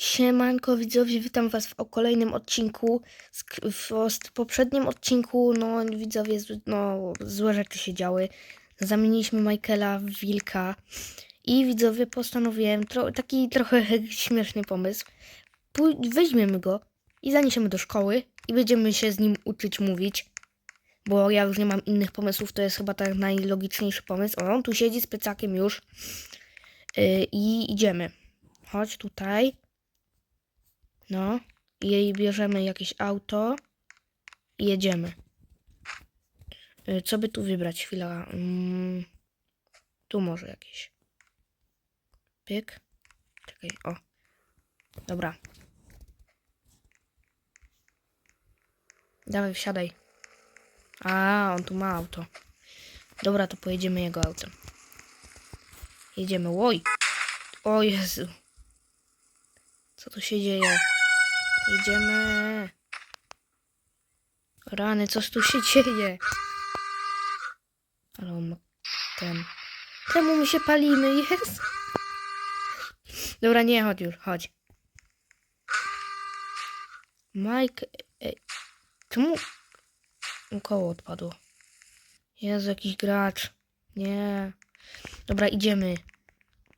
Siemanko widzowie, witam was w kolejnym odcinku. W poprzednim odcinku, no widzowie, no złe rzeczy się działy. Zamieniliśmy Michaela w wilka i widzowie postanowiłem, tro- taki trochę śmieszny pomysł. Pój- weźmiemy go i zaniesiemy do szkoły i będziemy się z nim uczyć mówić. Bo ja już nie mam innych pomysłów, to jest chyba tak najlogiczniejszy pomysł. O, on tu siedzi z plecakiem już. Yy, I idziemy. Chodź tutaj. No. I bierzemy jakieś auto. I jedziemy. Y, Co by tu wybrać? Chwila. Mm, tu może jakieś. Pyk. Czekaj, o. Dobra. Dawaj, wsiadaj. A, on tu ma auto. Dobra, to pojedziemy jego autem. Jedziemy. Oj. O Jezu. Co tu się dzieje? Jedziemy. Rany, coś tu się dzieje? Ale on ma ten. Czemu my się palimy? Jest. Dobra, nie, chodź już, chodź. Mike. Ej, czemu koło odpadło? Jezu, jakiś gracz. Nie. Dobra, idziemy.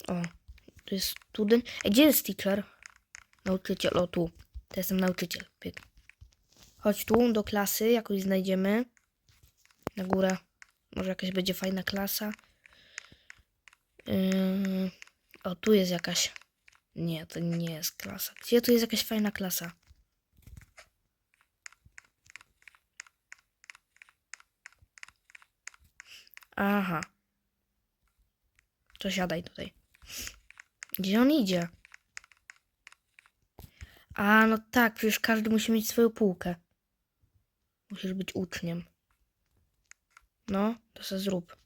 O, tu jest student. Ej, gdzie jest teacher? Nauczyciel, o tu. To jestem nauczyciel. Pyk. Chodź tu do klasy, jakoś znajdziemy. Na górę. Może jakaś będzie fajna klasa. Yy... O, tu jest jakaś. Nie, to nie jest klasa. Gdzie tu jest jakaś fajna klasa? Aha. To siadaj tutaj. Gdzie on idzie? A, no tak, przecież każdy musi mieć swoją półkę. Musisz być uczniem. No, to se zrób.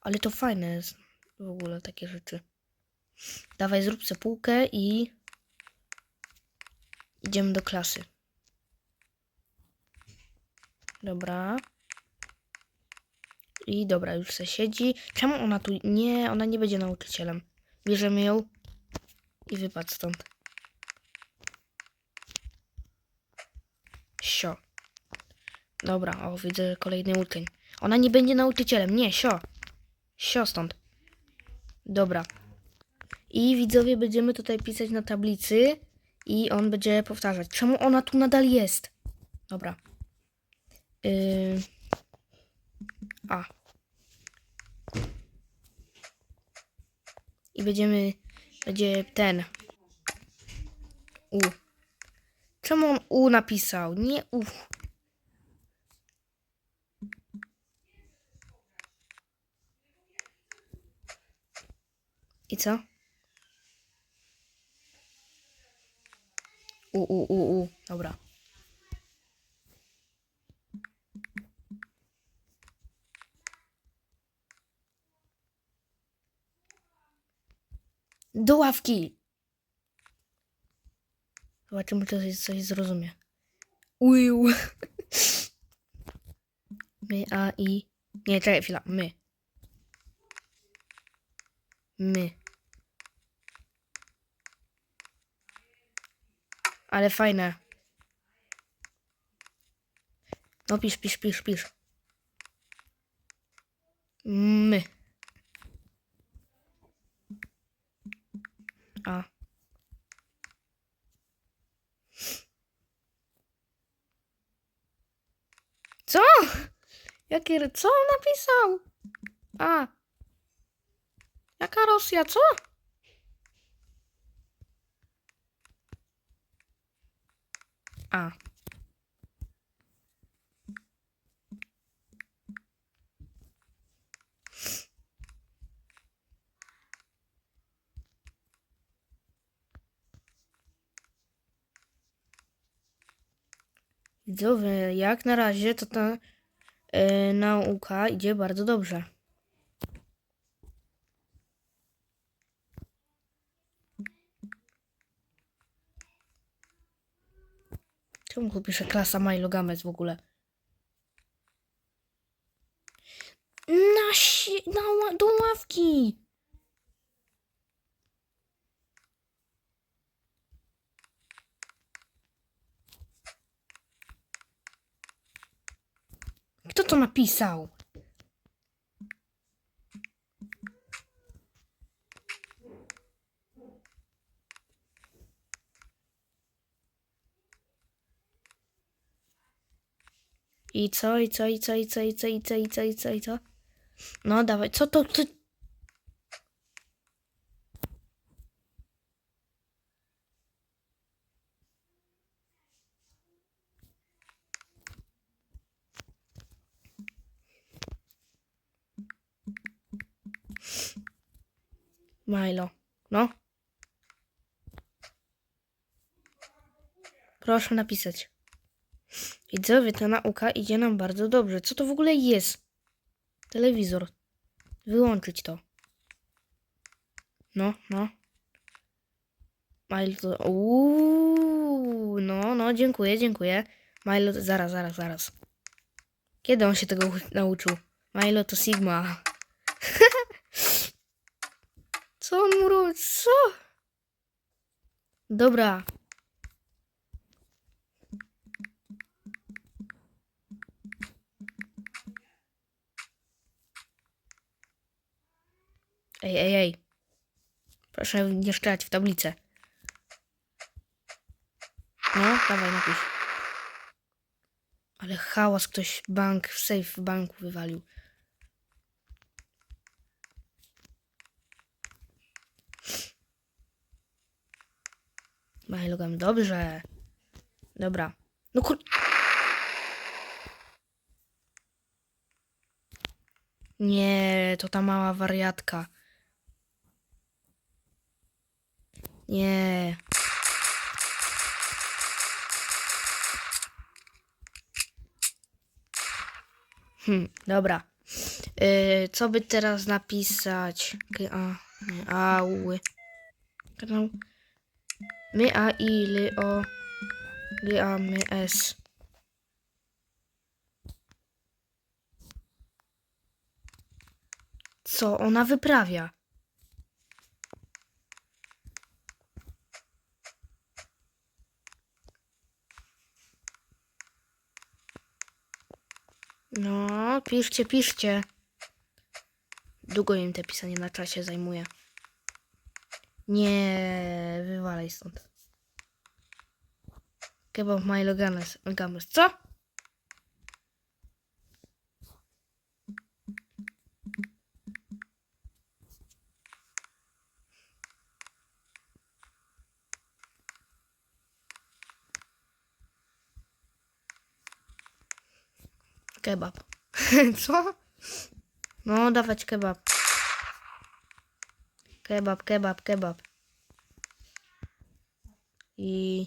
Ale to fajne jest w ogóle takie rzeczy. Dawaj, zrób se półkę i idziemy do klasy. Dobra. I dobra, już se siedzi. Czemu ona tu... Nie, ona nie będzie nauczycielem. Bierzemy ją i wypadł stąd. Sio. Dobra, o, widzę, kolejny uczeń. Ona nie będzie nauczycielem, nie, sio. Sio stąd. Dobra. I widzowie będziemy tutaj pisać na tablicy i on będzie powtarzać. Czemu ona tu nadal jest? Dobra. Yy... A. I będziemy... Będzie ten. U. Czemu on U napisał? Nie U. I co? U, u, u, u. Dobra. Do ławki! Zobaczymy, czy coś, coś zrozumie. Uju. My, a, i. Nie, czekaj chwila. My. My. Ale fajne. No pisz, pisz, pisz, pisz. My. A. Co? Jakie, co on napisał? A. Jaka Rosja, co? A. Widzowie, jak na razie to ta e, nauka idzie bardzo dobrze. Czemu tu pisze klasa Milo w ogóle? Na, si na do ławki! Kto to napisał? I co, i co, i co, i co, i co, i co, i co, i co, i co? No dawaj, co to, ty... Milo, no. Proszę napisać. Widzowie, ta nauka idzie nam bardzo dobrze. Co to w ogóle jest? Telewizor. Wyłączyć to. No, no. Milo. Uuu, no, no, dziękuję, dziękuję. Milo, zaraz, zaraz, zaraz. Kiedy on się tego nauczył? Milo to Sigma. Co on mu? Co? Dobra. Ej, ej, ej. Proszę nie szczelać w tablicę. No, dawaj, napisz. Ale hałas, ktoś bank, safe w banku wywalił. Majlogam, dobrze. Dobra. No kur... Nie, to ta mała wariatka. Nie. Hm, dobra. Yy, co by teraz napisać? A, nie, ały. Kanał. My, a, i, ly, o. Ly, a, my, s. Co ona wyprawia? No, piszcie, piszcie. Długo im te pisanie na czasie zajmuje. Nie, wywalaj stąd. Kebab Milo Games. Games. Co? Kebab. Co? No, dawać kebab. Kebab, kebab, kebab. I...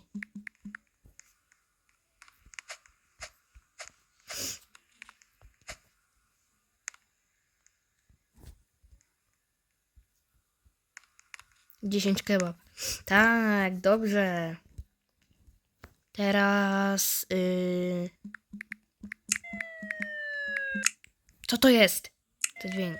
Dziesięć kebab. Tak, dobrze. Teraz... Yy... Co to jest? To dźwięk.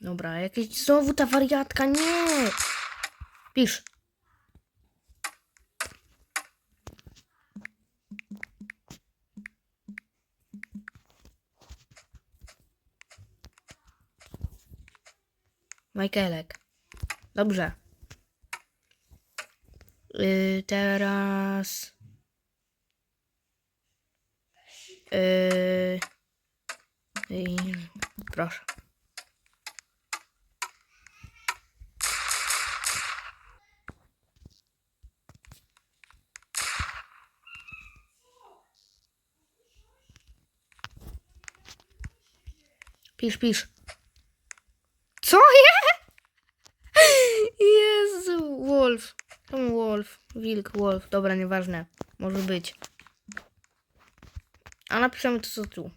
Dobra, jakieś znowu ta wariatka, nie! Pisz. Michaelek. Dobrze. Yy, teraz. Yy, yy, proszę. Pisz, pisz. Wolf. Dobra, nieważne. Może być. A napiszemy to, co tu.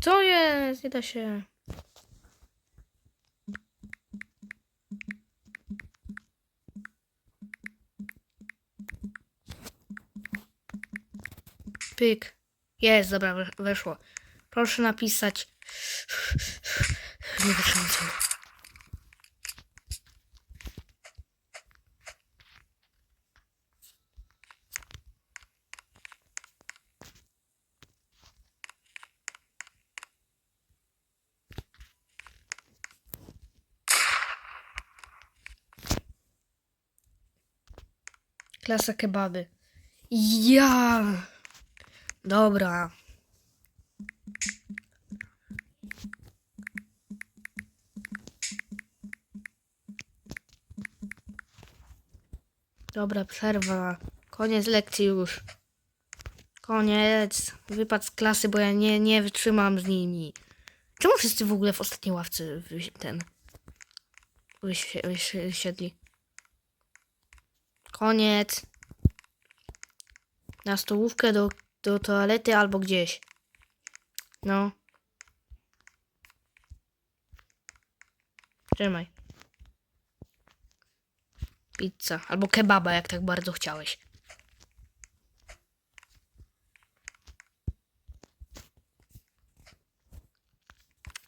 Co jest? Nie da się. Pyk. Jest, dobra, we- weszło. Proszę napisać. Nie sobie. Klasa kebaby. Ja! Dobra. Dobra, przerwa. Koniec lekcji już. Koniec. Wypad z klasy, bo ja nie, nie wytrzymam z nimi. Czemu wszyscy w ogóle w ostatniej ławce ten wysi-? Koniec. Na stołówkę, do, do toalety albo gdzieś. No. Trzymaj. Pizza. Albo kebaba, jak tak bardzo chciałeś.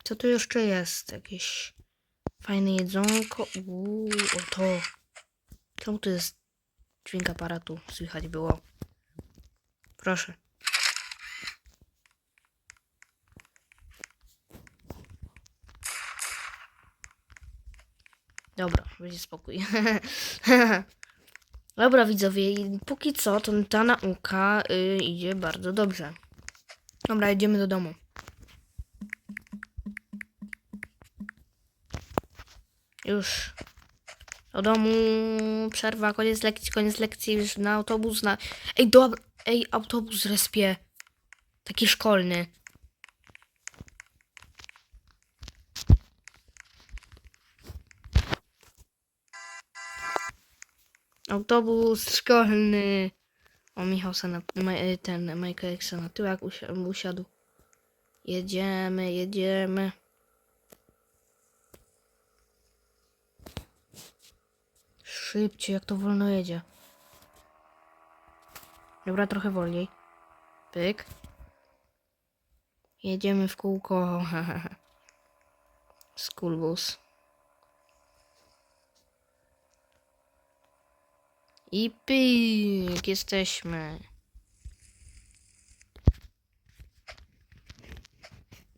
Co tu jeszcze jest? Jakieś fajne jedzonko. Uuu, o to. Czemu to jest dźwięk aparatu? Słychać było. Proszę. Dobra, będzie spokój. Dobra, widzowie, póki co to ta nauka y, idzie bardzo dobrze. Dobra, idziemy do domu. Już. Do domu, przerwa, koniec lekcji, koniec lekcji, już na autobus, na... Ej, dobra, ej, autobus respie. Taki szkolny. Autobus szkolny. O, Michał se na, y, ten Michael se na tyłek usi- usiadł. Jedziemy, jedziemy. Szybciej, jak to wolno jedzie. Dobra, trochę wolniej. Pyk. Jedziemy w kółko. Schoolbus. I pyk, jesteśmy.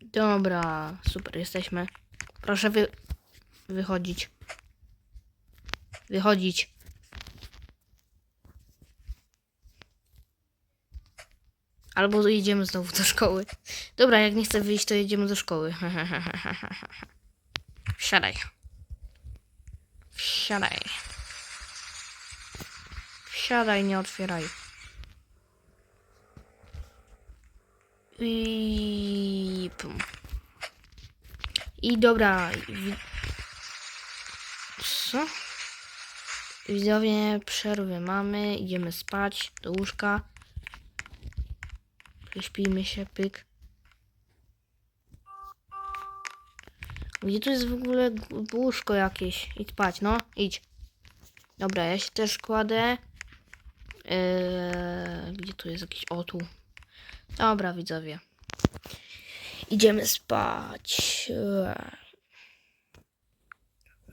Dobra, super, jesteśmy. Proszę wy... wychodzić. Wychodzić. Albo jedziemy znowu do szkoły. Dobra, jak nie chcę wyjść, to jedziemy do szkoły. Wsiadaj. Wsiadaj. Wsiadaj, nie otwieraj. I... I dobra. Co? Widzowie, przerwy mamy. Idziemy spać do łóżka. Śpijmy się, pyk. Gdzie tu jest w ogóle łóżko jakieś? Idź spać, no, idź. Dobra, ja się też kładę. Eee, gdzie tu jest jakiś o tu? Dobra, widzowie. Idziemy spać.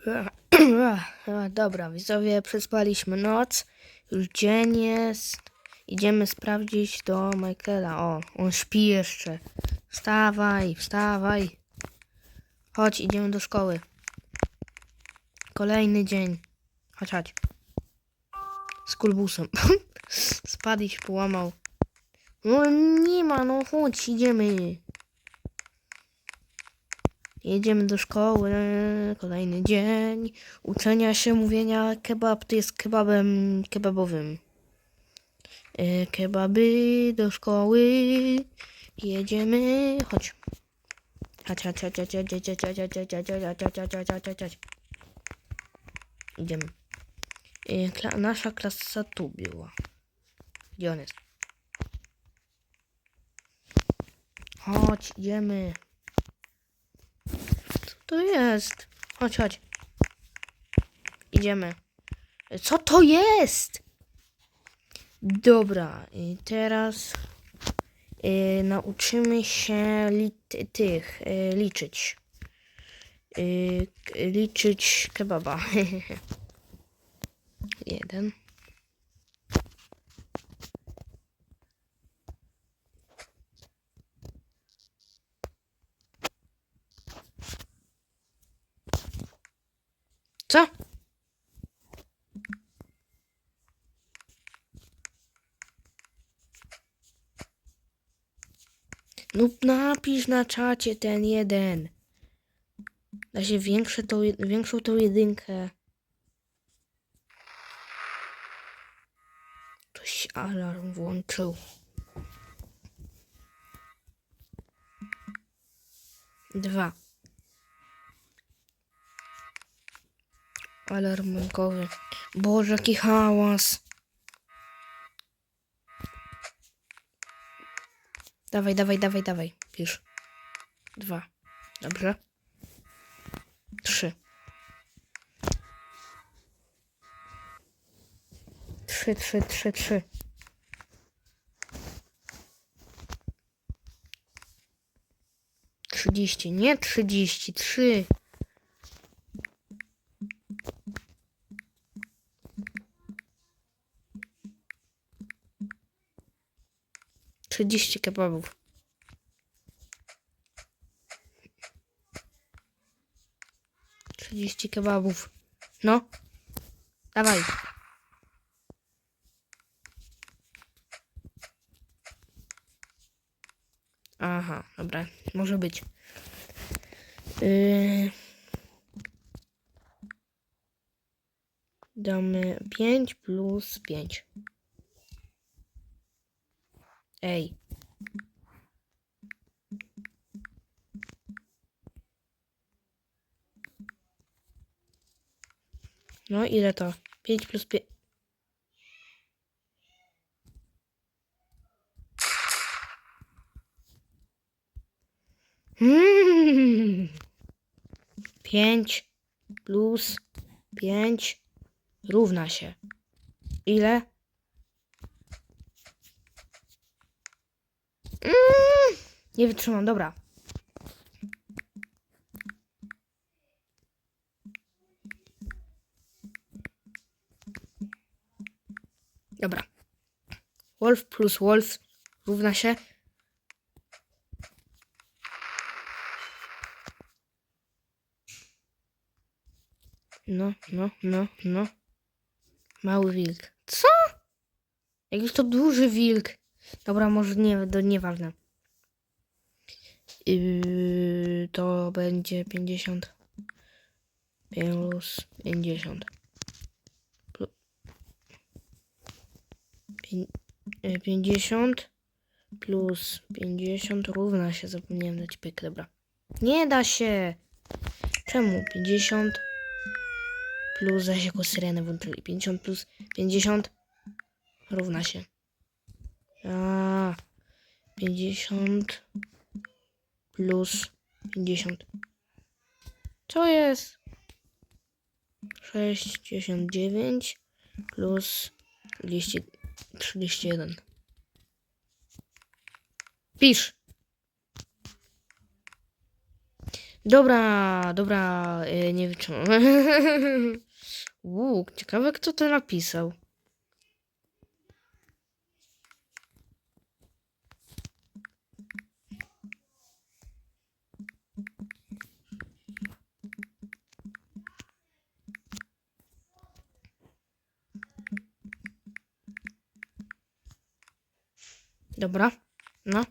Dobra, widzowie, przespaliśmy noc. Już dzień jest. Idziemy sprawdzić do Michaela. O, on śpi jeszcze. Wstawaj, wstawaj. Chodź, idziemy do szkoły. Kolejny dzień. Chodź, chodź. Z kulbusem. Spadł i się połamał. No nie ma, no chodź, idziemy. Jedziemy do szkoły. Kolejny dzień. Uczenia się mówienia kebab to jest kebabem kebabowym. E, kebaby do szkoły. Jedziemy. Chodź. Chodź, chodź. E, Kla nasza klasa tu była. Gdzie on jest? Chodź, idziemy. Co to jest? Chodź, chodź. Idziemy. Co to jest? Dobra, i teraz y, nauczymy się tych y, liczyć. Y, liczyć kebaba. Jeden. Co? No napisz na czacie ten jeden. Da się większe tą, większą tą jedynkę. Ktoś alarm włączył. Dwa. Alarm bankowy. Boże, jaki hałas. Dawaj, dawaj, dawaj, dawaj. Pisz. Dwa. Dobrze. Trzy. Trzy, trzy, trzy, trzy. Trzydzieści, nie trzydzieści, trzy. Trzydzieści kebabów. Trzydzieści kebabów. No. Dawaj. Aha, dobra, może być. Yy... Damy 5 plus 5. Ej. No, ile to? 5 plus 5. 5 plus 5 równa się. Ile? Mm, nie wytrzymam, dobra. Dobra. Wolf plus wolf równa się. No, no, no, no. Mały wilk. Co? Jakiś to duży wilk. Dobra, może nie, to nieważne. Yy, to będzie 50 plus 50. Plu- pię- yy, 50 plus 50 równa się. Zapomniałem dać pyk, dobra. Nie da się. Czemu? 50 plus zaś jako syrenę włączyli. 50 plus 50 równa się. A, 50 plus 50. Co jest? 69 plus 231. Pisz. Dobra, dobra, y, nie wytrzymam. Uuu, ciekawe kto to napisał. Dobra, no.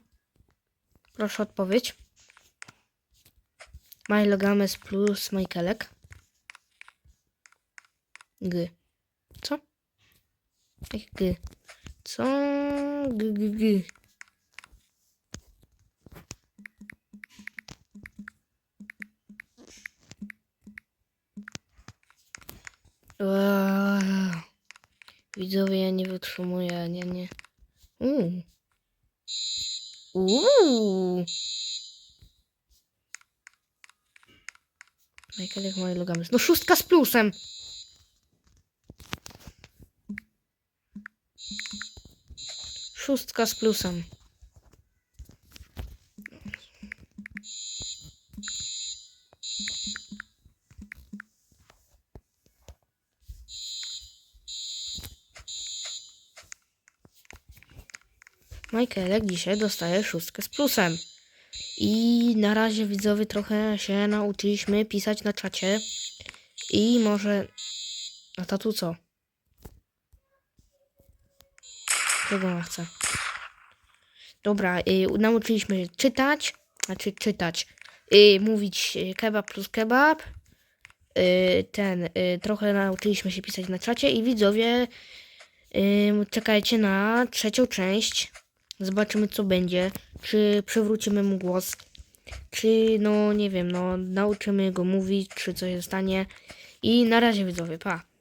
Proszę odpowiedź. Milo Games plus Michaelek. G. Co? G? Co? G, G, G. Eee, Widzowie, ja nie wytrzymuję, nie, nie. Uuu. Uuu. Michaelek moje logamy. No szóstka z plusem. Szóstka z plusem. Michael, Michaelek dzisiaj dostaje szóstkę z plusem. I na razie widzowie trochę się nauczyliśmy pisać na czacie. I może... A tatu co? Czego ona chce? Dobra, y, nauczyliśmy się czytać, znaczy czytać, y, mówić y, kebab plus kebab. Y, ten, y, trochę nauczyliśmy się pisać na czacie i widzowie, y, czekajcie na trzecią część. Zobaczymy co będzie, czy przywrócimy mu głos, czy no nie wiem, no nauczymy go mówić, czy coś się stanie. I na razie widzowie, pa.